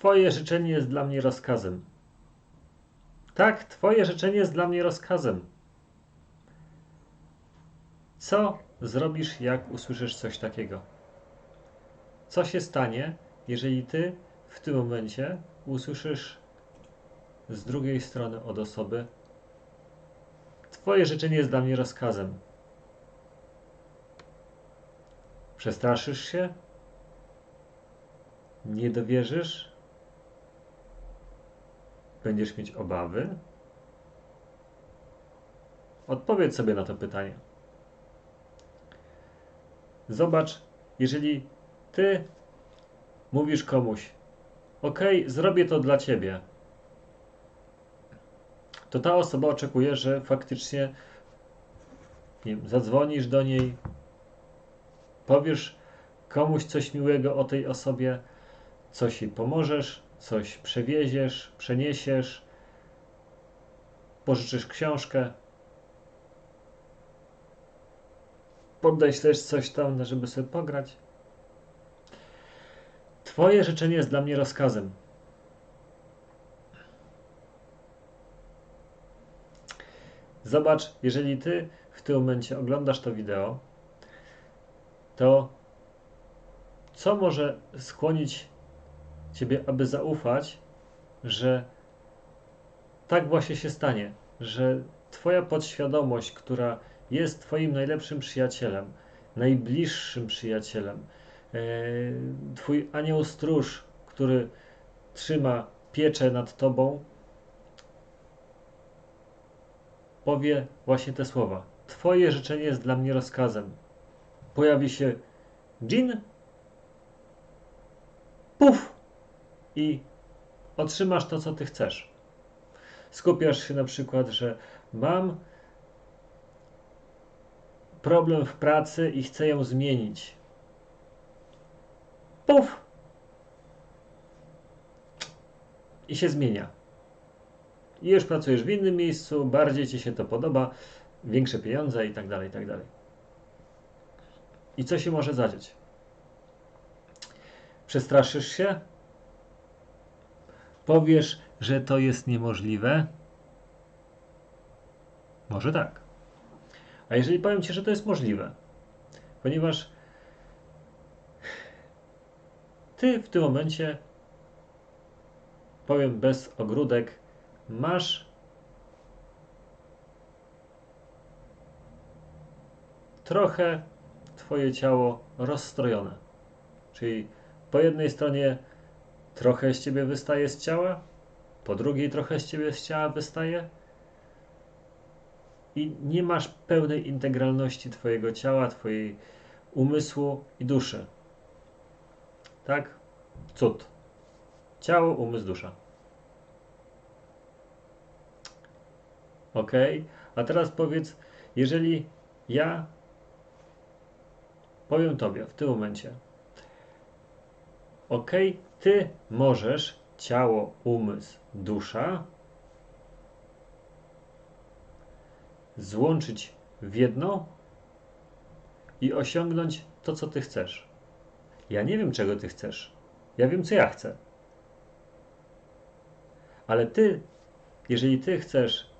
Twoje życzenie jest dla mnie rozkazem. Tak, Twoje życzenie jest dla mnie rozkazem. Co zrobisz, jak usłyszysz coś takiego? Co się stanie, jeżeli Ty w tym momencie usłyszysz z drugiej strony od osoby: Twoje życzenie jest dla mnie rozkazem? Przestraszysz się? Nie dowierzysz? Będziesz mieć obawy? Odpowiedz sobie na to pytanie. Zobacz, jeżeli ty mówisz komuś, OK, zrobię to dla ciebie, to ta osoba oczekuje, że faktycznie nie wiem, zadzwonisz do niej, powiesz komuś coś miłego o tej osobie, coś jej pomożesz, coś przewieziesz, przeniesiesz, pożyczysz książkę, podejść coś tam, żeby sobie pograć. Twoje życzenie jest dla mnie rozkazem. Zobacz, jeżeli ty w tym momencie oglądasz to wideo, to co może skłonić ciebie, aby zaufać, że tak właśnie się stanie, że twoja podświadomość, która jest twoim najlepszym przyjacielem, najbliższym przyjacielem, e, twój anioł stróż, który trzyma pieczę nad tobą, powie właśnie te słowa. Twoje życzenie jest dla mnie rozkazem. Pojawi się dżin, puf i otrzymasz to, co ty chcesz. Skupiasz się na przykład, że mam problem w pracy i chcę ją zmienić. Puf! I się zmienia. I już pracujesz w innym miejscu, bardziej ci się to podoba, większe pieniądze i tak dalej, i tak dalej. I co się może zadzieć? Przestraszysz się? Powiesz, że to jest niemożliwe? Może tak. A jeżeli powiem Ci, że to jest możliwe, ponieważ Ty w tym momencie, powiem bez ogródek, masz trochę Twoje ciało rozstrojone. Czyli po jednej stronie trochę z Ciebie wystaje z ciała, po drugiej trochę z Ciebie z ciała wystaje, i nie masz pełnej integralności Twojego ciała, Twojej umysłu i duszy. Tak? Cud. Ciało, umysł, dusza. Ok? A teraz powiedz, jeżeli ja powiem Tobie w tym momencie, ok, Ty możesz ciało, umysł, dusza złączyć w jedno i osiągnąć to, co ty chcesz. Ja nie wiem, czego ty chcesz. Ja wiem, co ja chcę. Ale ty, jeżeli ty chcesz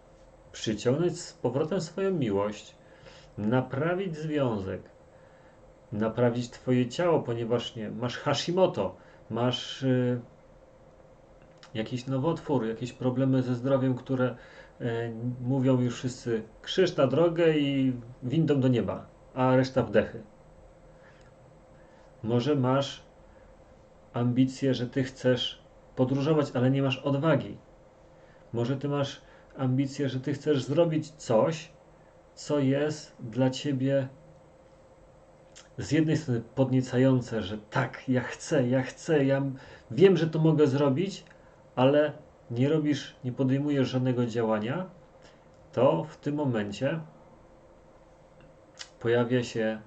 przyciągnąć z powrotem swoją miłość, naprawić związek, naprawić twoje ciało, ponieważ nie masz Hashimoto, masz y, jakiś nowotwór, jakieś problemy ze zdrowiem, które E, mówią już wszyscy krzyż na drogę i windą do nieba, a reszta wdechy. Może masz ambicje, że ty chcesz podróżować, ale nie masz odwagi. Może ty masz ambicje, że ty chcesz zrobić coś, co jest dla ciebie z jednej strony podniecające, że tak, ja chcę, ja chcę, ja wiem, że to mogę zrobić, ale nie robisz, nie podejmujesz żadnego działania, to w tym momencie pojawia się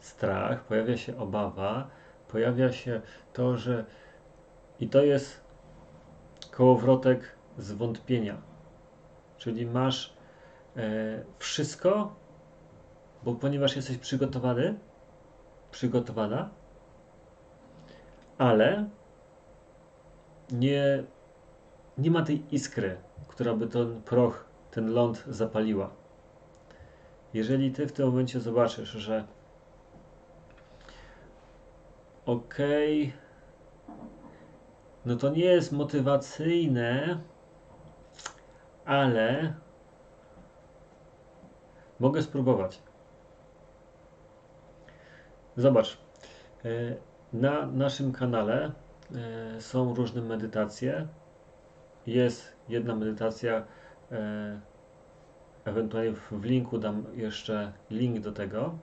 strach, pojawia się obawa, pojawia się to, że i to jest kołowrotek zwątpienia. Czyli masz e, wszystko, bo ponieważ jesteś przygotowany, przygotowana, ale nie, nie ma tej iskry, która by ten proch, ten ląd zapaliła. Jeżeli ty w tym momencie zobaczysz, że okej, no to nie jest motywacyjne, ale mogę spróbować. Zobacz, e, na naszym kanale e, są różne medytacje. Jest jedna medytacja, e, ewentualnie w w linku dam jeszcze link do tego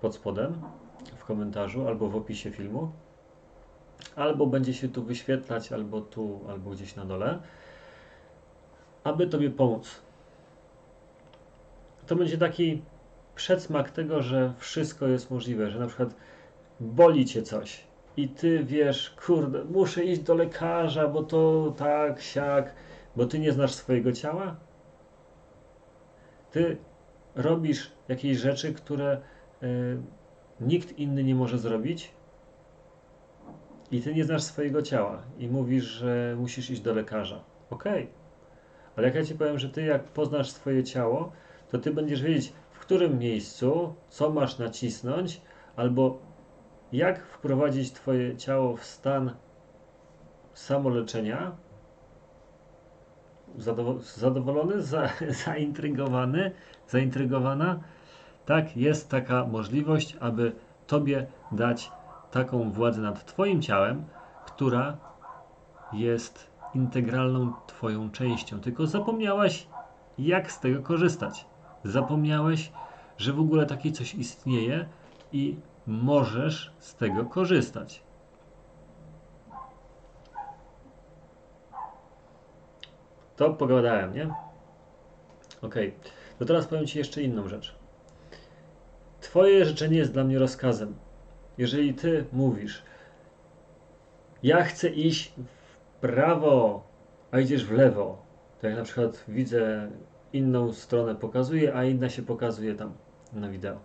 pod spodem w komentarzu albo w opisie filmu. Albo będzie się tu wyświetlać, albo tu, albo gdzieś na dole, aby Tobie pomóc. To będzie taki przedsmak tego, że wszystko jest możliwe, że na przykład boli cię coś i ty wiesz, kurde, muszę iść do lekarza, bo to tak, siak, bo ty nie znasz swojego ciała. Ty robisz jakieś rzeczy, które y, nikt inny nie może zrobić i ty nie znasz swojego ciała i mówisz, że musisz iść do lekarza. Okej. Ale jak ja ci powiem, że ty jak poznasz swoje ciało, to ty będziesz wiedzieć, którym miejscu, co masz nacisnąć, albo jak wprowadzić twoje ciało w stan samoleczenia. Zadowo- zadowolony, za, zaintrygowany, zaintrygowana? Tak, jest taka możliwość, aby tobie dać taką władzę nad twoim ciałem, która jest integralną twoją częścią. Tylko zapomniałaś, jak z tego korzystać. Zapomniałeś, że w ogóle takie coś istnieje i możesz z tego korzystać. To pogadałem, nie? Ok. To teraz powiem Ci jeszcze inną rzecz. Twoje życzenie jest dla mnie rozkazem. Jeżeli Ty mówisz, ja chcę iść w prawo, a idziesz w lewo, to jak na przykład widzę inną stronę pokazuje, a inna się pokazuje tam na wideo.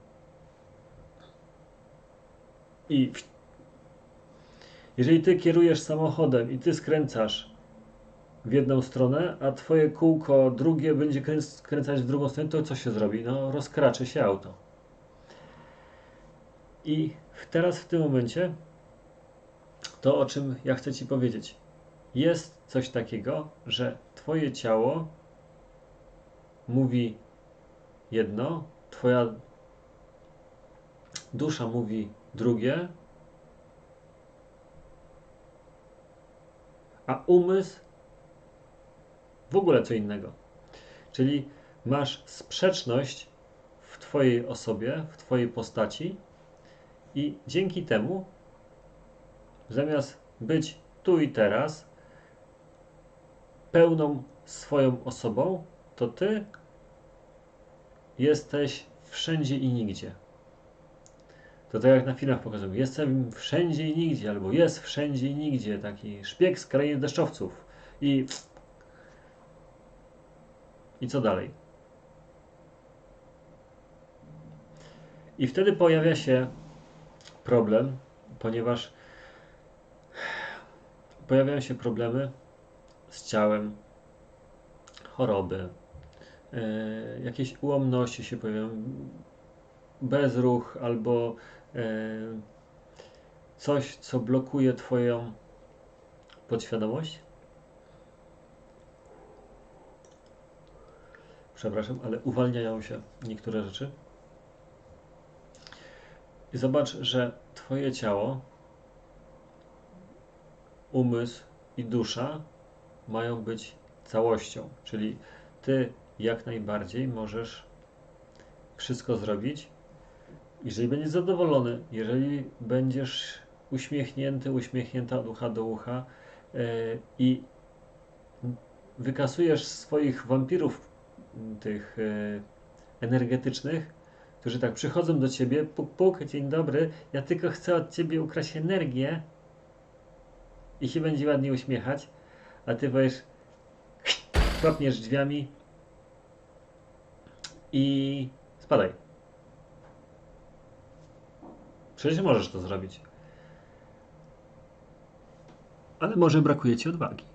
I jeżeli ty kierujesz samochodem i ty skręcasz w jedną stronę, a twoje kółko drugie będzie krę- skręcać w drugą stronę, to co się zrobi? No, rozkraczy się auto. I teraz w tym momencie to, o czym ja chcę ci powiedzieć. Jest coś takiego, że twoje ciało mówi jedno, twoja dusza mówi drugie, a umysł w ogóle co innego. Czyli masz sprzeczność w twojej osobie, w twojej postaci i dzięki temu zamiast być tu i teraz pełną swoją osobą, to ty jesteś wszędzie i nigdzie. To tak jak na filmach pokazują, jestem wszędzie i nigdzie, albo jest wszędzie i nigdzie, taki szpieg z krainy deszczowców. I i co dalej? I wtedy pojawia się problem, ponieważ pojawiają się problemy z ciałem, choroby, jakieś ułomności się pojawiają, bezruch albo e, coś, co blokuje Twoją podświadomość. Przepraszam, ale uwalniają się niektóre rzeczy. I zobacz, że Twoje ciało, umysł i dusza mają być całością, czyli Ty jak najbardziej możesz wszystko zrobić, jeżeli będziesz zadowolony, jeżeli będziesz uśmiechnięty, uśmiechnięta od ucha do ucha yy, i wykasujesz swoich wampirów tych yy, energetycznych, którzy tak przychodzą do ciebie, puk, puk, dzień dobry, ja tylko chcę od ciebie ukraść energię. I się będzie ładnie uśmiechać, a ty powiesz, klapniesz drzwiami i spadaj. Przecież możesz to zrobić. ale może brakuje ci odwagi.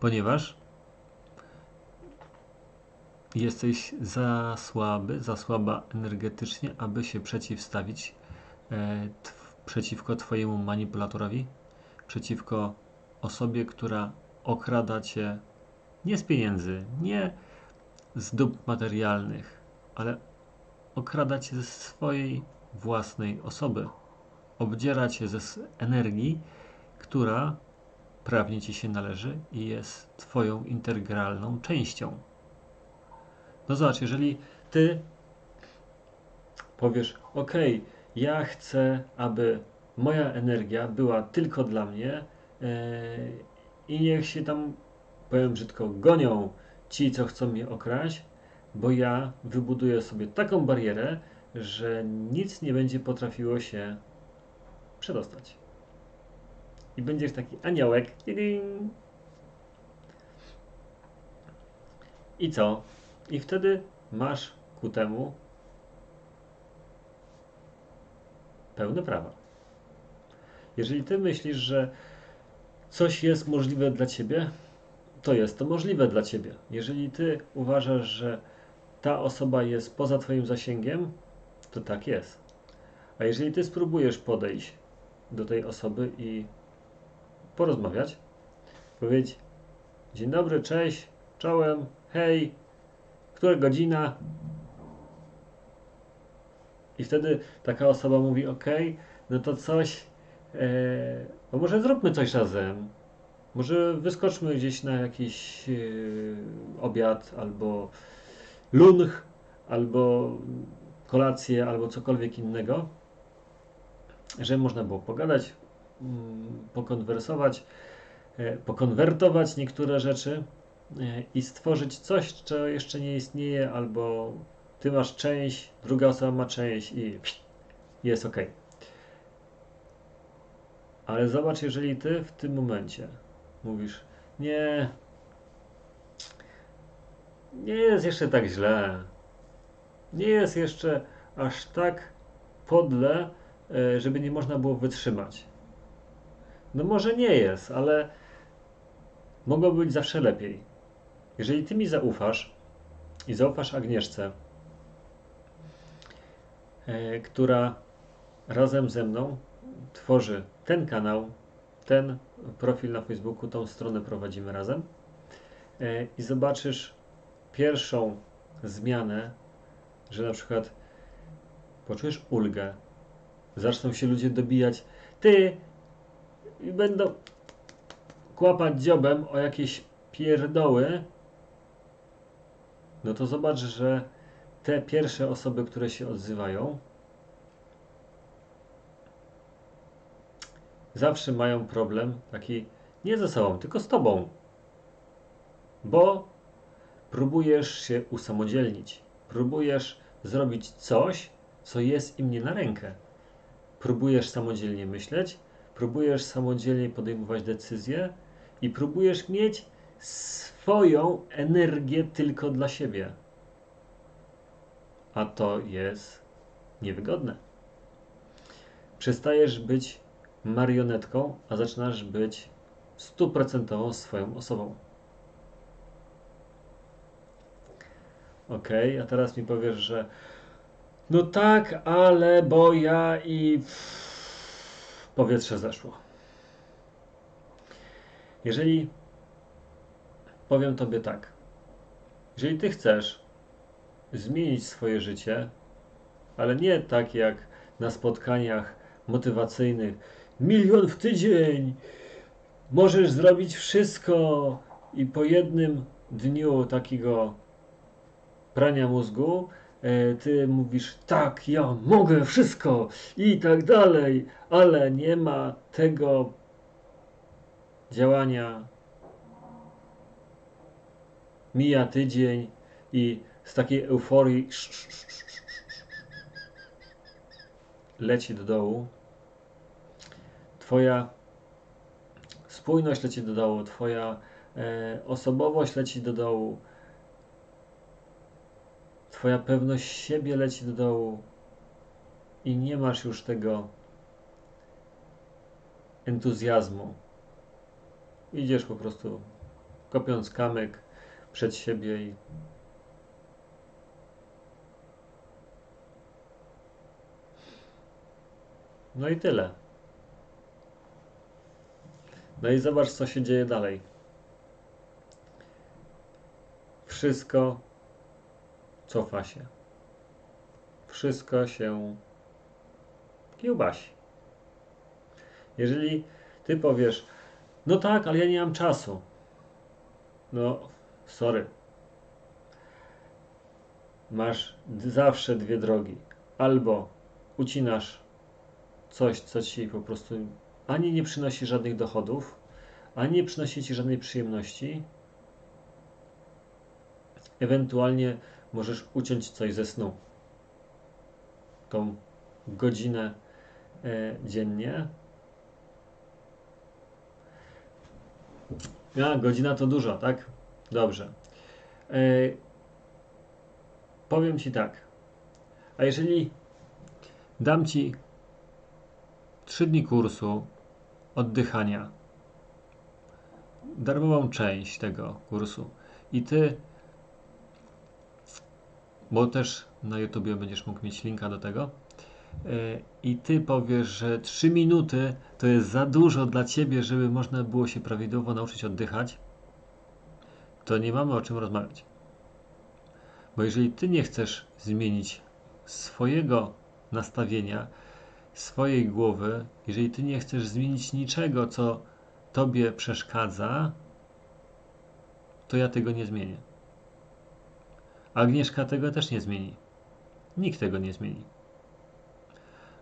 Ponieważ jesteś za słaby, za słaba energetycznie, aby się przeciwstawić e, przeciwko Twojemu manipulatorowi, przeciwko osobie, która okrada Cię nie z pieniędzy, nie z dóbr materialnych, ale okrada Cię ze swojej własnej osoby. Obdziera Cię ze energii, która prawnie Ci się należy i jest Twoją integralną częścią. No zobacz, jeżeli Ty powiesz, ok, ja chcę, aby moja energia była tylko dla mnie yy, i niech się tam, powiem brzydko, gonią ci, co chcą mnie okraść, bo ja wybuduję sobie taką barierę, że nic nie będzie potrafiło się przedostać. I będziesz taki aniołek. I co? I wtedy masz ku temu pełne prawa. Jeżeli ty myślisz, że coś jest możliwe dla ciebie, to jest to możliwe dla ciebie. Jeżeli ty uważasz, że ta osoba jest poza twoim zasięgiem, to tak jest. A jeżeli ty spróbujesz podejść do tej osoby i porozmawiać, powiedzieć dzień dobry, cześć, czołem, hej, która godzina? I wtedy taka osoba mówi, ok, no to coś, e, może zróbmy coś razem. Może wyskoczmy gdzieś na jakiś e, obiad, albo lunch, albo kolację, albo cokolwiek innego, żeby można było pogadać, mm, pokonwersować, e, pokonwertować niektóre rzeczy e, i stworzyć coś, co jeszcze nie istnieje, albo ty masz część, druga osoba ma część i jest ok. Ale zobacz, jeżeli ty w tym momencie mówisz, nie, nie jest jeszcze tak źle, nie jest jeszcze aż tak podle, e, żeby nie można było wytrzymać. No może nie jest, ale mogłoby być zawsze lepiej. Jeżeli ty mi zaufasz i zaufasz Agnieszce, e, która razem ze mną tworzy ten kanał, ten profil na Facebooku, tą stronę prowadzimy razem. E, i zobaczysz pierwszą zmianę, że na przykład poczujesz ulgę, zaczną się ludzie dobijać, ty i będą kłapać dziobem o jakieś pierdoły, no to zobacz, że te pierwsze osoby, które się odzywają, zawsze mają problem taki nie ze sobą, tylko z tobą. Bo próbujesz się usamodzielnić. Próbujesz zrobić coś, co jest im nie na rękę. Próbujesz samodzielnie myśleć, próbujesz samodzielnie podejmować decyzje i próbujesz mieć swoją energię tylko dla siebie. A to jest niewygodne. Przestajesz być marionetką, a zaczynasz być stuprocentową swoją osobą. Ok, a teraz mi powiesz, że no tak, ale bo ja i powietrze zeszło. Jeżeli powiem Tobie tak, jeżeli Ty chcesz zmienić swoje życie, ale nie tak jak na spotkaniach motywacyjnych, milion w tydzień, możesz zrobić wszystko i po jednym dniu takiego prania mózgu e, ty mówisz tak, ja mogę wszystko i tak dalej, ale nie ma tego działania. Mija tydzień i z takiej euforii leci do dołu. Twoja spójność leci do dołu, Twoja e, osobowość leci do dołu, Twoja pewność siebie leci do dołu i nie masz już tego entuzjazmu, idziesz po prostu kopiąc kamyk przed siebie i No i tyle. No i zobacz, co się dzieje dalej. Wszystko cofa się. Wszystko się kiełbasi. Jeżeli ty powiesz, no tak, ale ja nie mam czasu. No, sorry. Masz zawsze dwie drogi. Albo ucinasz coś, co ci po prostu ani nie przynosi żadnych dochodów, ani nie przynosi ci żadnej przyjemności. Ewentualnie możesz uciąć coś ze snu. Tą godzinę e, dziennie. A, godzina to dużo, tak? Dobrze. E, powiem ci tak. A jeżeli dam ci Trzy dni kursu oddychania. Darmową część tego kursu. I ty, bo też na YouTubie będziesz mógł mieć linka do tego. E, I ty powiesz, że 3 minuty to jest za dużo dla ciebie, żeby można było się prawidłowo nauczyć oddychać, to nie mamy o czym rozmawiać. Bo jeżeli ty nie chcesz zmienić swojego nastawienia, swojej głowy, jeżeli ty nie chcesz zmienić niczego, co tobie przeszkadza, to ja tego nie zmienię. Agnieszka tego też nie zmieni. Nikt tego nie zmieni.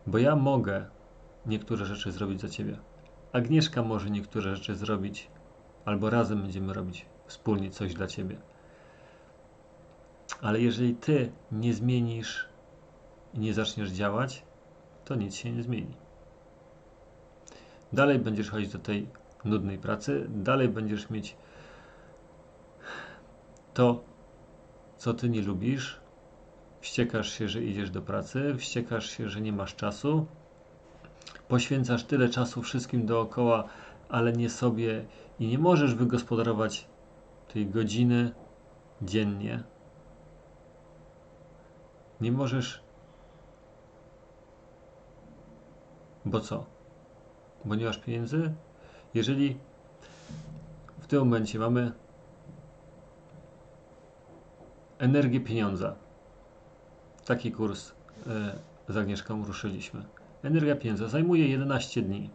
Bo ja mogę niektóre rzeczy zrobić za ciebie. Agnieszka może niektóre rzeczy zrobić, albo razem będziemy robić wspólnie coś dla ciebie. Ale jeżeli ty nie zmienisz i nie zaczniesz działać, to nic się nie zmieni. Dalej będziesz chodzić do tej nudnej pracy, dalej będziesz mieć to, co ty nie lubisz. Wściekasz się, że idziesz do pracy, wściekasz się, że nie masz czasu. Poświęcasz tyle czasu wszystkim dookoła, ale nie sobie i nie możesz wygospodarować tej godziny dziennie. Nie możesz Bo co? Bo nie masz pieniędzy? Jeżeli w tym momencie mamy energię pieniądza, taki kurs e, z Agnieszką ruszyliśmy. Energia pieniądza zajmuje 11 dni.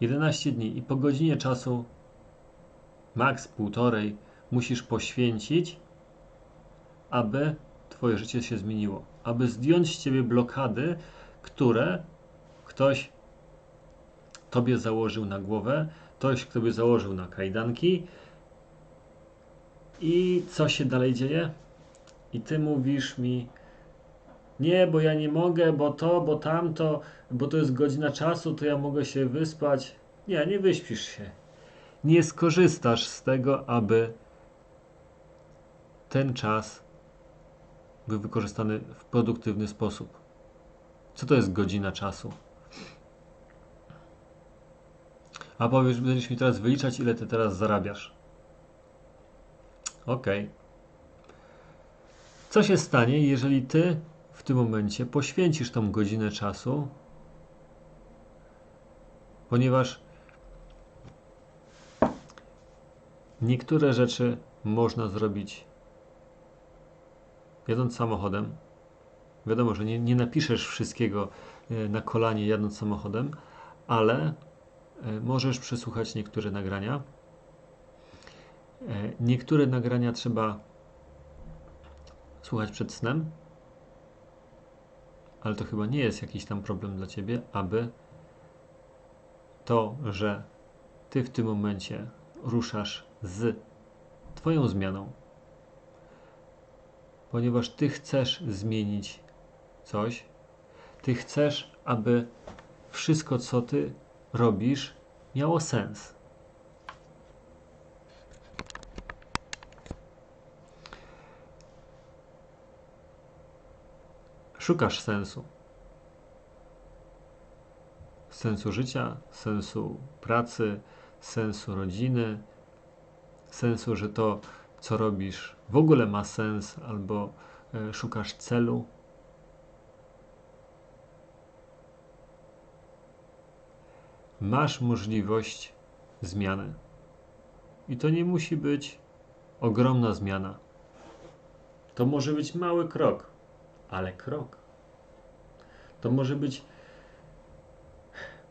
11 dni i po godzinie czasu, maks półtorej, musisz poświęcić, aby Twoje życie się zmieniło. Aby zdjąć z Ciebie blokady, które ktoś tobie założył na głowę, ktoś kto by założył na kajdanki. I co się dalej dzieje? I ty mówisz mi, nie, bo ja nie mogę, bo to, bo tamto, bo to jest godzina czasu, to ja mogę się wyspać. Nie, nie wyśpisz się. Nie skorzystasz z tego, aby ten czas był wykorzystany w produktywny sposób. Co to jest godzina czasu? A powiesz, będziesz mi teraz wyliczać, ile ty teraz zarabiasz. Ok. Co się stanie, jeżeli ty w tym momencie poświęcisz tą godzinę czasu, ponieważ niektóre rzeczy można zrobić jadąc samochodem, Wiadomo, że nie, nie napiszesz wszystkiego e, na kolanie jadąc samochodem, ale e, możesz przesłuchać niektóre nagrania. E, niektóre nagrania trzeba słuchać przed snem, ale to chyba nie jest jakiś tam problem dla ciebie, aby to, że ty w tym momencie ruszasz z Twoją zmianą, ponieważ Ty chcesz zmienić coś, ty chcesz, aby wszystko, co ty robisz, miało sens. Szukasz sensu. Sensu życia, sensu pracy, sensu rodziny, sensu, że to, co robisz, w ogóle ma sens, albo e, szukasz celu. Masz możliwość zmiany. I to nie musi być ogromna zmiana. To może być mały krok, ale krok. To może być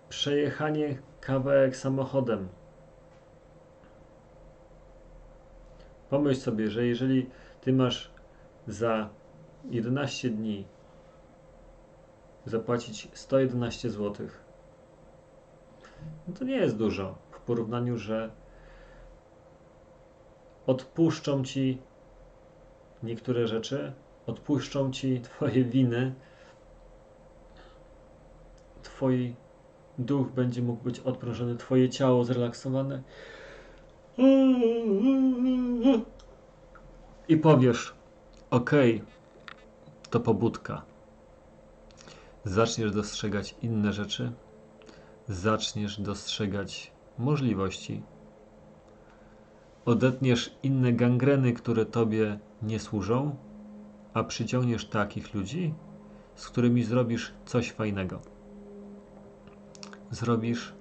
przejechanie kawałek samochodem. Pomyśl sobie, że jeżeli ty masz za 11 dni zapłacić 111 zł, no to nie jest dużo w porównaniu, że odpuszczą ci niektóre rzeczy, odpuszczą ci twoje winy, twój duch będzie mógł być odprężony, twoje ciało zrelaksowane. I powiesz, okej, to pobudka. Zaczniesz dostrzegać inne rzeczy, zaczniesz dostrzegać możliwości, odetniesz inne gangreny, które tobie nie służą, a przyciągniesz takich ludzi, z którymi zrobisz coś fajnego. Zrobisz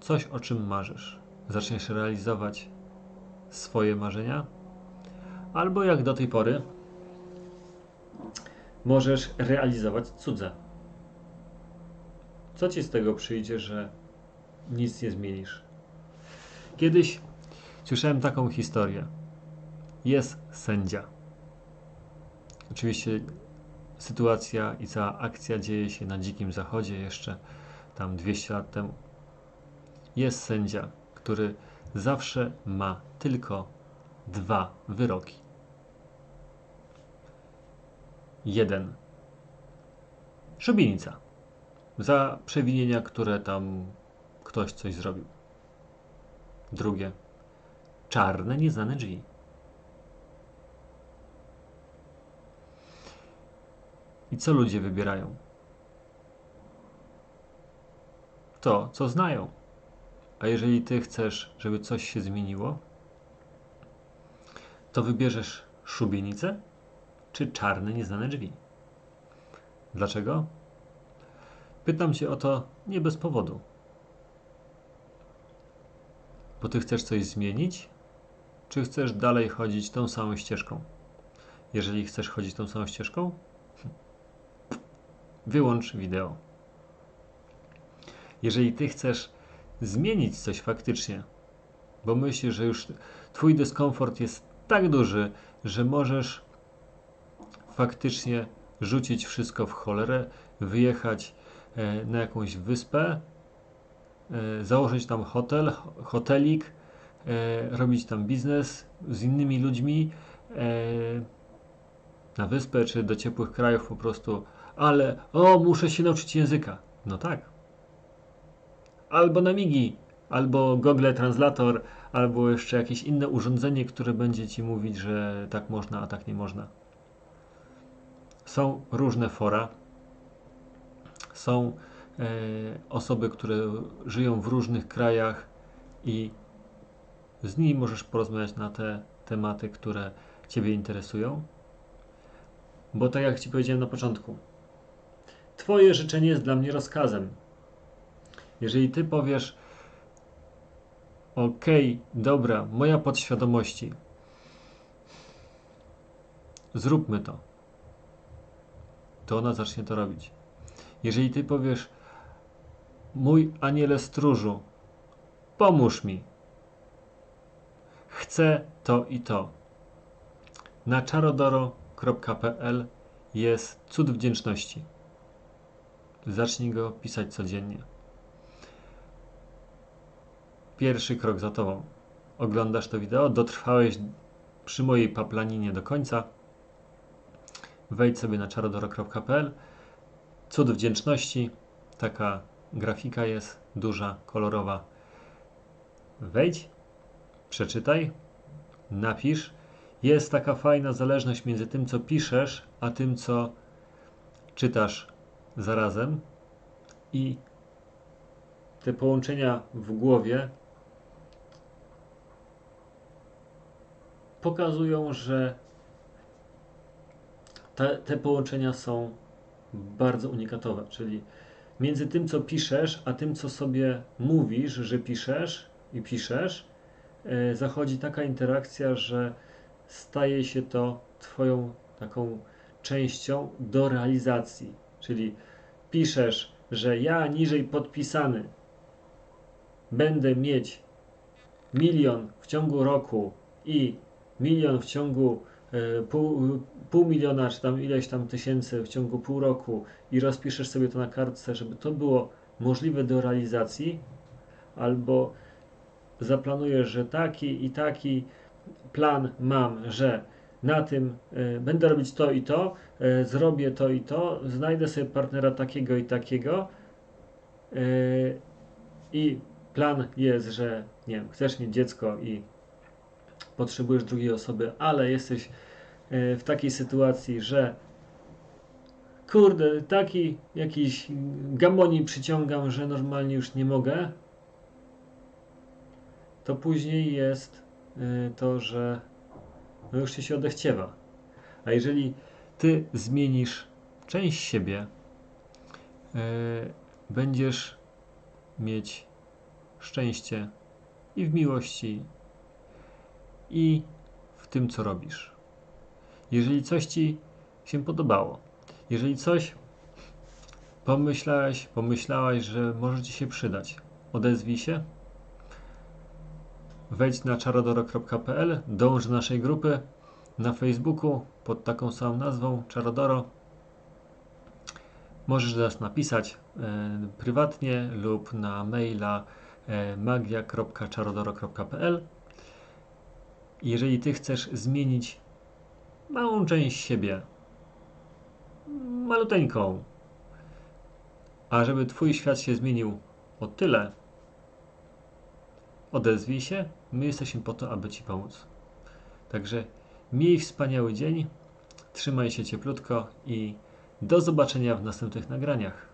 coś, o czym marzysz. Zaczniesz realizować swoje marzenia, albo jak do tej pory, możesz realizować cudze. Co ci z tego przyjdzie, że nic nie zmienisz? Kiedyś słyszałem taką historię. Jest sędzia. Oczywiście sytuacja i cała akcja dzieje się na Dzikim Zachodzie jeszcze tam 200 lat temu. Jest sędzia, który zawsze ma tylko dwa wyroki. Jeden. Szubienica. Za przewinienia, które tam ktoś coś zrobił. Drugie. Czarne, nieznane drzwi. I co ludzie wybierają? To, co znają. A jeżeli ty chcesz, żeby coś się zmieniło, to wybierzesz szubienicę czy czarne, nieznane drzwi. Dlaczego? Pytam cię o to nie bez powodu. Bo ty chcesz coś zmienić, czy chcesz dalej chodzić tą samą ścieżką? Jeżeli chcesz chodzić tą samą ścieżką, wyłącz wideo. Jeżeli ty chcesz zmienić coś faktycznie, bo myślisz, że już twój dyskomfort jest tak duży, że możesz faktycznie rzucić wszystko w cholerę, wyjechać na jakąś wyspę, e, założyć tam hotel, hotelik, e, robić tam biznes z innymi ludźmi na wyspę czy do ciepłych krajów po prostu, ale o, muszę się nauczyć języka. No tak. Albo na migi, albo Google Translator, albo jeszcze jakieś inne urządzenie, które będzie ci mówić, że tak można, a tak nie można. Są różne fora. Są e, osoby, które żyją w różnych krajach i z nimi możesz porozmawiać na te tematy, które Ciebie interesują. Bo tak jak Ci powiedziałem na początku, Twoje życzenie jest dla mnie rozkazem. Jeżeli Ty powiesz, OK, dobra, moja podświadomości, zróbmy to to ona zacznie to robić. Jeżeli ty powiesz, mój aniele stróżu, pomóż mi, chcę to i to. Na czarodoro.pl jest cud wdzięczności. Zacznij go pisać codziennie. Pierwszy krok za tobą. Oglądasz to wideo, dotrwałeś przy mojej paplaninie do końca wejdź sobie na czarodoro.pl. Cud wdzięczności. Taka grafika jest duża, kolorowa. Wejdź, przeczytaj, napisz. Jest taka fajna zależność między tym, co piszesz, a tym, co czytasz zarazem. I te połączenia w głowie pokazują, że te, te połączenia są bardzo unikatowe, czyli między tym, co piszesz, a tym, co sobie mówisz, że piszesz i piszesz, e, zachodzi taka interakcja, że staje się to Twoją taką częścią do realizacji. Czyli piszesz, że ja niżej podpisany będę mieć milion w ciągu roku i milion w ciągu pół, pół miliona, czy tam ileś tam tysięcy w ciągu pół roku i rozpiszesz sobie to na kartce, żeby to było możliwe do realizacji, albo zaplanujesz, że taki i taki plan mam, że na tym e, będę robić to i to, e, zrobię to i to, znajdę sobie partnera takiego i takiego e, i plan jest, że nie wiem, chcesz mieć dziecko i potrzebujesz drugiej osoby, ale jesteś e, w takiej sytuacji, że kurde, taki jakiś gamoni przyciągam, że normalnie już nie mogę, to później jest e, to, że no już ci się odechciewa. A jeżeli ty zmienisz część siebie, e, będziesz mieć szczęście i w miłości, i w tym, co robisz. Jeżeli coś ci się podobało, jeżeli coś pomyślałeś, pomyślałaś, że może ci się przydać, odezwij się. Wejdź na czarodoro.pl, dołącz do naszej grupy na Facebooku pod taką samą nazwą Czarodoro. Możesz do nas napisać e, prywatnie lub na maila e, magia.czarodoro.pl. Jeżeli ty chcesz zmienić małą część siebie, maluteńką, a żeby twój świat się zmienił o tyle, odezwij się, my jesteśmy po to, aby ci pomóc. Także miej wspaniały dzień, trzymaj się cieplutko i do zobaczenia w następnych nagraniach.